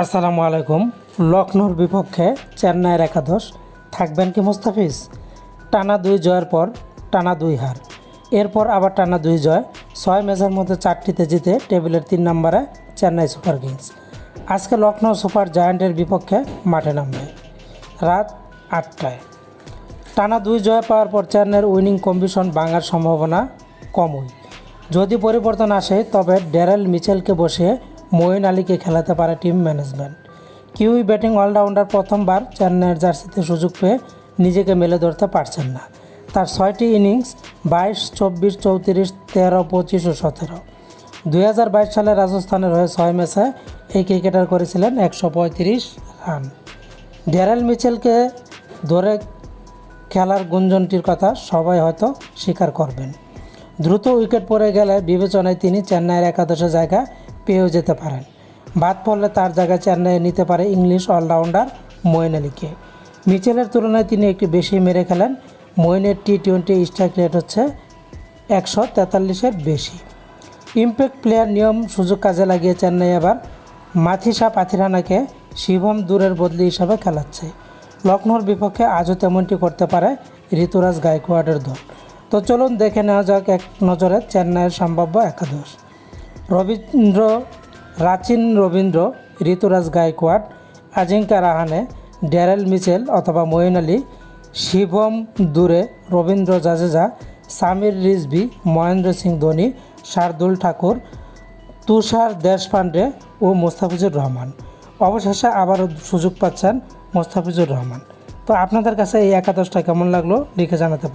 আসসালামু আলাইকুম। লখনৌর বিপক্ষে চেন্নাইয়ের একাদশ। থাকবেন কি মুস্তাফিজ? টানা দুই জয়ের পর টানা দুই হার। এরপর আবার টানা দুই জয়। ছয় ম্যাচের মধ্যে চারটিতে জিতে টেবিলের তিন নম্বরে চেন্নাই সুপার কিংস। আজকে লখনৌ সুপার জায়ান্টের বিপক্ষে মাঠে নামবে। রাত আটটায়। টানা দুই জয় পাওয়ার পর চেন্নাইয়ের উইনিং কম্বিশন ভাঙার সম্ভাবনা কমই। যদি পরিবর্তন আসে, তবে ড্যারেল মিচেলকে বসে মঈন আলীকে খেলাতে পারে team management. Kiwi batting allrounder প্রথমবার চেন্নাইয়ের জার্সিতে সুযোগ পেয়ে নিজেকে মেলে ধরতে পারছেন না। তার ছয়টি ইনিংস, বাইশ, চব্বিশ, চৌত্রিশ, তেরো, পঁচিশ ও সতেরো। দুই সালে রাজস্থানের হয়ে ছয় ম্যাচে এই ক্রিকেটার করেছিলেন একশো পঁয়ত্রিশ রান। ড্যারেল মিচেলকে ধরে খেলার গুঞ্জনটির কথা সবাই হয়তো স্বীকার করবেন। দ্রুত উইকেট পড়ে গেলে বিবেচনায় তিনি চেন্নাইয়ের একাদশে জায়গা পেয়েও যেতে পারেন। বাদ পড়লে তার জায়গায় চেন্নাইয়ে নিতে পারে ইংলিশ অলরাউন্ডার মঈন আলীকে মিচেলের তুলনায় তিনি একটি বেশি মেরে খেলেন। মঈনের টি টোয়েন্টি স্ট্রাইক রেট হচ্ছে একশো তেতাল্লিশের বেশি। ইমপ্যাক্ট প্লেয়ার নিয়ম সুযোগ কাজে লাগিয়ে চেন্নাই এবার মাথিসা পাথিরানাকে শিবম দূরের বদলি হিসাবে খেলাচ্ছে। লখনৌর বিপক্ষে আজও তেমনটি করতে পারে ঋতুরাজ গায়কোয়াড়ের দল। তো চলুন দেখে নেওয়া যাক এক নজরে চেন্নাইয়ের সম্ভাব্য একাদশ। রবীন্দ্র, রাচিন রবীন্দ্র, ঋতুরাজ গায়কোয়াড়, আজিঙ্কা রাহানে, ড্যারেল মিচেল অথবা মঈন আলী শিবম দূরে, রবীন্দ্র জাজেজা, সামির রিজভি, মহেন্দ্র সিং ধোনি, শার্দুল ঠাকুর, তুষার দেশপান্ডে ও মোস্তাফিজুর রহমান। অবশেষে আবারও সুযোগ পাচ্ছেন মোস্তাফিজুর রহমান। তো আপনাদের কাছে এই একাদশটা কেমন লাগল, লিখে জানাতে পারেন।